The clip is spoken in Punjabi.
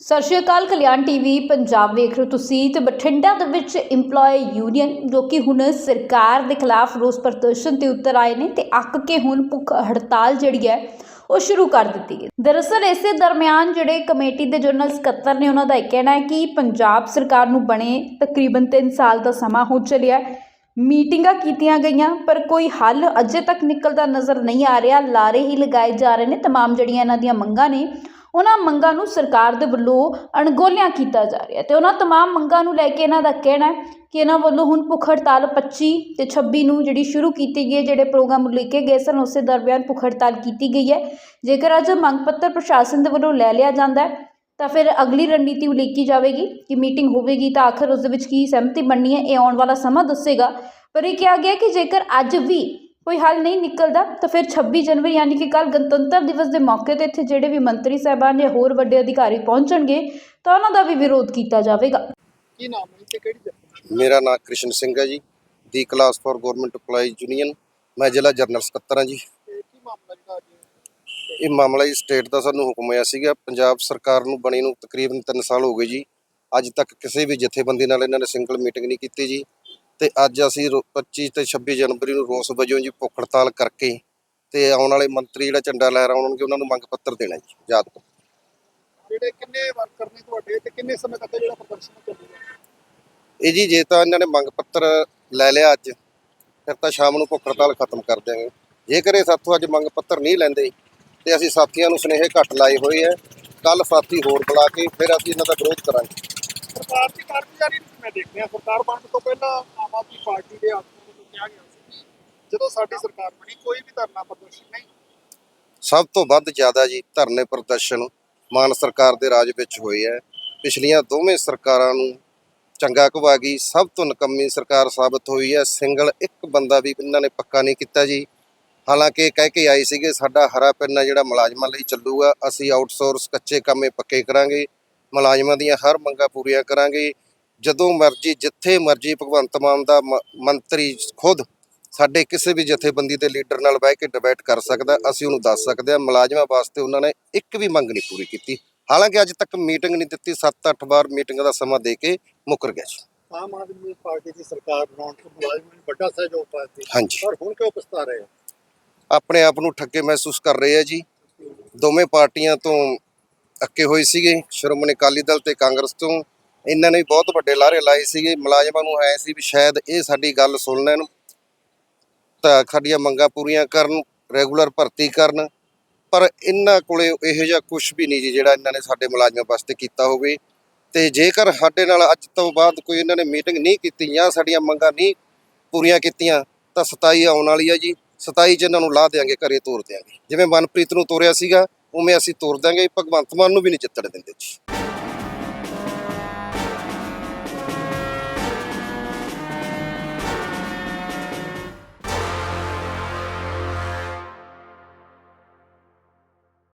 ਸਤਿ ਸ਼੍ਰੀ ਅਕਾਲ ਕਲਿਆਣ ਟੀਵੀ ਪੰਜਾਬ ਵੇਖ ਰਹੇ ਹੋ ਤੁਸੀਂ ਤੇ ਬਠਿੰਡਾ ਦੇ ਵਿੱਚ EMPLOYE ਯੂਨੀਅਨ ਜੋ ਕਿ ਹੁਣ ਸਰਕਾਰ ਦੇ ਖਿਲਾਫ ਰੋਸ ਪ੍ਰਦਰਸ਼ਨ ਤੇ ਉਤਰ ਆਏ ਨੇ ਤੇ ਅੱਕ ਕੇ ਹੁਣ ਭੁੱਖ ਹੜਤਾਲ ਜਿਹੜੀ ਹੈ ਉਹ ਸ਼ੁਰੂ ਕਰ ਦਿੱਤੀ ਹੈ ਦਰਅਸਲ ਇਸੇ ਦਰਮਿਆਨ ਜਿਹੜੇ ਕਮੇਟੀ ਦੇ ਜਨਰਲ ਸਕੱਤਰ ਨੇ ਉਹਨਾਂ ਦਾ ਇਹ ਕਹਿਣਾ ਹੈ ਕਿ ਪੰਜਾਬ ਸਰਕਾਰ ਨੂੰ ਬਣੇ ਤਕਰੀਬਨ 3 ਸਾਲ ਦਾ ਸਮਾਂ ਹੋ ਚੱਲਿਆ ਹੈ ਮੀਟਿੰਗਾਂ ਕੀਤੀਆਂ ਗਈਆਂ ਪਰ ਕੋਈ ਹੱਲ ਅਜੇ ਤੱਕ ਨਿਕਲਦਾ ਨਜ਼ਰ ਨਹੀਂ ਆ ਰਿਹਾ ਲਾਰੇ ਹੀ ਲਗਾਏ ਜਾ ਰਹੇ ਨੇ तमाम ਜਿਹੜੀਆਂ ਇਹਨਾਂ ਦੀਆਂ ਮੰਗਾਂ ਨੇ ਉਹਨਾਂ ਮੰਗਾਂ ਨੂੰ ਸਰਕਾਰ ਦੇ ਵੱਲੋਂ ਅਣਗੌਲਿਆਂ ਕੀਤਾ ਜਾ ਰਿਹਾ ਤੇ ਉਹਨਾਂ तमाम ਮੰਗਾਂ ਨੂੰ ਲੈ ਕੇ ਇਹਨਾਂ ਦਾ ਕਹਿਣਾ ਹੈ ਕਿ ਇਹਨਾਂ ਵੱਲੋਂ ਹੁਣ ਭੁੱਖ ਹੜਤਾਲ 25 ਤੇ 26 ਨੂੰ ਜਿਹੜੀ ਸ਼ੁਰੂ ਕੀਤੀ ਗਈ ਹੈ ਜਿਹੜੇ ਪ੍ਰੋਗਰਾਮ ਲਿਖੇ ਗਏ ਸਨ ਉਸੇ ਦਰਮਿਆਨ ਭੁੱਖ ਹੜਤਾਲ ਕੀਤੀ ਗਈ ਹੈ ਜੇਕਰ ਅੱਜ ਮੰਗ ਪੱਤਰ ਪ੍ਰਸ਼ਾਸਨ ਦੇ ਵੱਲੋਂ ਲੈ ਲਿਆ ਜਾਂਦਾ ਹੈ ਤਾਂ ਫਿਰ ਅਗਲੀ ਰਣਨੀਤੀ ਉਲੀਕੀ ਜਾਵੇਗੀ ਕਿ ਮੀਟਿੰਗ ਹੋਵੇਗੀ ਤਾਂ ਆਖਰ ਉਸ ਦੇ ਵਿੱਚ ਕੀ ਸਹਿਮਤੀ ਬਣਨੀ ਹੈ ਇਹ ਆਉਣ ਵਾਲਾ ਸਮਾਂ ਦੱਸੇਗਾ ਪਰ ਇਹ ਕਿਹਾ ਗਿਆ ਕਿ ਜੇਕਰ ਅੱਜ ਵੀ ਕੋਈ ਹੱਲ ਨਹੀਂ ਨਿਕਲਦਾ ਤਾਂ ਫਿਰ 26 ਜਨਵਰੀ ਯਾਨੀ ਕਿ ਕੱਲ ਗਣਤੰਤਰ ਦਿਵਸ ਦੇ ਮੌਕੇ ਤੇ ਇੱਥੇ ਜਿਹੜੇ ਵੀ ਮੰਤਰੀ ਸਾਹਿਬਾਨ ਜਾਂ ਹੋਰ ਵੱਡੇ ਅਧਿਕਾਰੀ ਪਹੁੰਚਣਗੇ ਤਾਂ ਉਹਨਾਂ ਦਾ ਵੀ ਵਿਰੋਧ ਕੀਤਾ ਜਾਵੇਗਾ। ਕੀ ਨਾਮ ਹੈ ਤੇ ਕਿਹੜੀ ਜਗ੍ਹਾ? ਮੇਰਾ ਨਾਮ ਕ੍ਰਿਸ਼ਨ ਸਿੰਘ ਹੈ ਜੀ ਦੀ class four government EMPLOYEE union ਮੈਂ ਜ਼ਿਲ੍ਹਾ ਜਰਨਲ ਸਕੱਤਰ ਹਾਂ ਜੀ। ਇਹ ਮਾਮਲਾ ਜੀ ਸਟੇਟ ਦਾ ਸਾਨੂੰ ਹੁਕਮ ਹੋਇਆ ਸੀਗਾ ਪੰਜਾਬ ਸਰਕਾਰ ਨੂੰ ਬਣੀ ਨੂੰ ਤਕਰੀਬਨ 3 ਸਾਲ ਹੋ ਗਏ ਜੀ ਅੱਜ ਤੱਕ ਕਿਸੇ ਵੀ ਜਥੇਬੰਦੀ ਨਾਲ ਇਹਨਾਂ ਨੇ ਸਿੰਗਲ ਮੀਟਿੰਗ ਨਹੀਂ ਕੀਤੀ ਜੀ। ਤੇ ਅੱਜ ਅਸੀਂ ਰੋ- 25 ਤੇ 26 ਜਨਵਰੀ ਨੂੰ ਰੋਸ ਵਜੋਂ ਜੀ ਭੁੱਖ ਹੜਤਾਲ ਕਰਕੇ ਤੇ ਆਉਣ ਵਾਲੇ ਮੰਤਰੀ ਜਿਹੜਾ ਝੰਡਾ ਲਹਿਰਾਉਣਗੇ ਉਹਨਾਂ ਨੂੰ ਮੰਗ ਪੱਤਰ ਦੇਣਾ ਜੀ ਯਾਦ ਕਰੋ। ਜਿਹੜੇ ਕਿੰਨੇ ਵਰਕਰ ਨੇ ਤੁਹਾਡੇ ਤੇ ਕਿੰਨੇ ਸਮੇਂ ਤੱਕ ਜਿਹੜਾ ਪ੍ਰਦਰਸ਼ਨ ਚੱਲੂਗਾ? ਇਹ ਜੀ ਜੇ ਤਾਂ ਇਹਨਾਂ ਨੇ ਮੰਗ ਪੱਤਰ ਲੈ ਲਿਆ ਅੱਜ ਫਿਰ ਤਾਂ ਸ਼ਾਮ ਨੂੰ ਭੁੱਖ ਹੜਤਾਲ ਖਤਮ ਕਰ ਦਿਆਂਗੇ। ਜੇਕਰ ਇਹ ਸਾਥੋਂ ਅੱਜ ਮੰਗ ਪੱਤਰ ਨਹੀਂ ਲੈਂਦੇ ਤੇ ਅਸੀਂ ਸਾਥੀਆਂ ਨੂੰ ਸੁਨੇਹੇ ਘੱਟ ਲਾਏ ਹੋਏ ਆ ਕੱਲ ਸਾਥੀ ਹੋਰ ਬੁਲਾ ਕੇ ਫਿਰ ਅਸੀਂ ਇਹਨਾਂ ਦਾ ਵਿਰੋਧ ਕਰਾਂਗੇ। ਸਰਕਾਰ ਦੀ ਕਾਰਗੁਜ਼ਾਰੀ ਨੂੰ ਮੈਂ ਦੇਖਦੇ ਹਾਂ ਸਰਕਾਰ ਬਣਨ ਤੋਂ ਪਹਿਲਾਂ ਆਮ ਆਦਮੀ ਪਾਰਟੀ ਦੇ ਆਗੂਆਂ ਨੂੰ ਕਿਹਾ ਗਿਆ ਸੀ ਜਦੋਂ ਸਾਡੀ ਸਰਕਾਰ ਬਣੀ, ਕੋਈ ਵੀ ਧਰਨਾ ਪ੍ਰਦਰਸ਼ਨ ਨਹੀਂ ਸਭ ਤੋਂ ਵੱਧ ਜ਼ਿਆਦਾ ਜੀ ਧਰਨੇ ਪ੍ਰਦਰਸ਼ਨ ਮਾਨ ਸਰਕਾਰ ਦੇ ਰਾਜ ਵਿੱਚ ਹੋਏ ਆ ਪਿਛਲੀਆਂ ਦੋਵੇਂ ਸਰਕਾਰਾਂ ਨੂੰ ਚੰਗਾ ਘਵਾ ਗਈ। ਸਭ ਤੋਂ ਨਕੰਮੀ ਸਰਕਾਰ ਸਾਬਤ ਹੋਈ ਹੈ। ਸਿੰਗਲ ਇੱਕ ਬੰਦਾ ਵੀ ਇਹਨਾਂ ਨੇ ਪੱਕਾ ਨਹੀਂ ਕੀਤਾ ਜੀ। ਹਾਲਾਂਕਿ ਕਹਿ ਕੇ ਆਏ ਸੀਗੇ, ਸਾਡਾ ਹਰਾ ਪਿੰਨਾ ਜਿਹੜਾ ਮੁਲਾਜ਼ਮਾਂ ਲਈ ਚੱਲੂਗਾ, ਅਸੀਂ ਆਊਟਸੋਰਸ ਕੱਚੇ ਕੰਮੇ ਪੱਕੇ ਕਰਾਂਗੇ। ਮੁਲਾਜ਼ਮਾਂ ਦੀਆਂ ਹਰ ਮੰਗਾਂ ਪੂਰੀਆਂ ਕਰਾਂਗੇ। ਜਦੋਂ ਮਰਜ਼ੀ ਜਿੱਥੇ ਮਰਜ਼ੀ ਭਗਵੰਤ ਮਾਨ ਦਾ ਮੰਤਰੀ ਖੁਦ ਸਾਡੇ ਕਿਸੇ ਵੀ ਜਥੇਬੰਦੀ ਦੇ ਲੀਡਰ ਨਾਲ ਬਹਿ ਕੇ ਡਿਬੇਟ ਕਰ ਸਕਦਾ ਅਸੀਂ ਉਹਨੂੰ ਦੱਸ ਸਕਦੇ ਹਾਂ। ਮੁਲਾਜ਼ਮਾਂ ਵਾਸਤੇ ਉਹਨਾਂ ਨੇ ਇੱਕ ਵੀ ਮੰਗ ਨਹੀਂ ਪੂਰੀ ਕੀਤੀ। ਹਾਲਾਂਕਿ ਅੱਜ ਤੱਕ ਮੀਟਿੰਗ ਨਹੀਂ ਦਿੱਤੀ 7-8 ਵਾਰ ਮੀਟਿੰਗ ਦਾ ਸਮਾਂ ਦੇ ਕੇ ਮੁੱਕਰ ਗਿਆ ਜੀ ਆਮ ਆਦਮੀ ਪਾਰਟੀ ਦੀ ਸਰਕਾਰ ਬਣਾਉਣ ਤੋਂ ਮੁਲਾਜ਼ਮਾਂ ਨੂੰ ਵੱਡਾ ਸਹਿਯੋਗ ਪਾਇਆ ਸੀ। ਹਾਂਜੀ। ਪਰ ਹੁਣ ਕਿਉਂ ਪਛਤਾ ਰਹੇ ਆਪਣੇ ਆਪ ਨੂੰ ਠੱਗੇ ਮਹਿਸੂਸ ਕਰ ਰਹੇ ਆ ਜੀ। ਦੋਵੇਂ ਪਾਰਟੀਆਂ ਤੋਂ ਅੱਕੇ ਹੋਏ ਸੀਗੇ। ਸ਼੍ਰੋਮਣੀ ਅਕਾਲੀ ਦਲ ਤੇ ਕਾਂਗਰਸ ਤੋਂ। ਇਹਨਾਂ ਨੇ ਬਹੁਤ ਵੱਡੇ ਲਾਰੇ ਲਾਏ ਸੀਗੇ। ਮੁਲਾਜ਼ਮਾਂ ਨੂੰ ਆਏ ਸੀ ਵੀ ਸ਼ਾਇਦ ਇਹ ਸਾਡੀ ਗੱਲ ਸੁਣ ਲੈਣ। ਤਾਂ ਸਾਡੀਆਂ ਮੰਗਾਂ ਪੂਰੀਆਂ ਕਰਨ, ਰੈਗੂਲਰ ਭਰਤੀ ਕਰਨ। ਪਰ ਇਹਨਾਂ ਕੋਲੇ ਇਹੋ ਜਿਹਾ ਕੁਝ ਵੀ ਨਹੀਂ ਜੀ, ਜਿਹੜਾ ਇਹਨਾਂ ਨੇ ਸਾਡੇ ਮੁਲਾਜ਼ਮਾਂ ਵਾਸਤੇ ਕੀਤਾ ਹੋਵੇ। ਤੇ ਜੇਕਰ ਸਾਡੇ ਨਾਲ ਅੱਜ ਤੋਂ ਬਾਅਦ ਕੋਈ ਇਹਨਾਂ ਨੇ ਮੀਟਿੰਗ ਨਹੀਂ ਕੀਤੀ ਜਾਂ ਸਾਡੀਆਂ ਮੰਗਾਂ ਨਹੀਂ ਪੂਰੀਆਂ ਕੀਤੀਆਂ, ਤਾਂ 27 ਆਉਣ ਵਾਲੀ ਆ ਜੀ। 27 ਚ ਇਹਨਾਂ ਨੂੰ ਲਾ ਦੇਾਂਗੇ ਘਰੇ ਤੋਰ ਦੇਾਂਗੇ ਜਿਵੇਂ ਮਨਪ੍ਰੀਤ ਨੂੰ ਤੋਰਿਆ ਸੀਗਾ ਉਵੇਂ ਅਸੀਂ ਤੋਰ ਦਾਂਗੇ ਭਗਵੰਤ ਮਾਨ ਨੂੰ ਵੀ ਨਹੀਂ ਜਿੱਤਣ ਦਿੰਦੇ ਜੀ।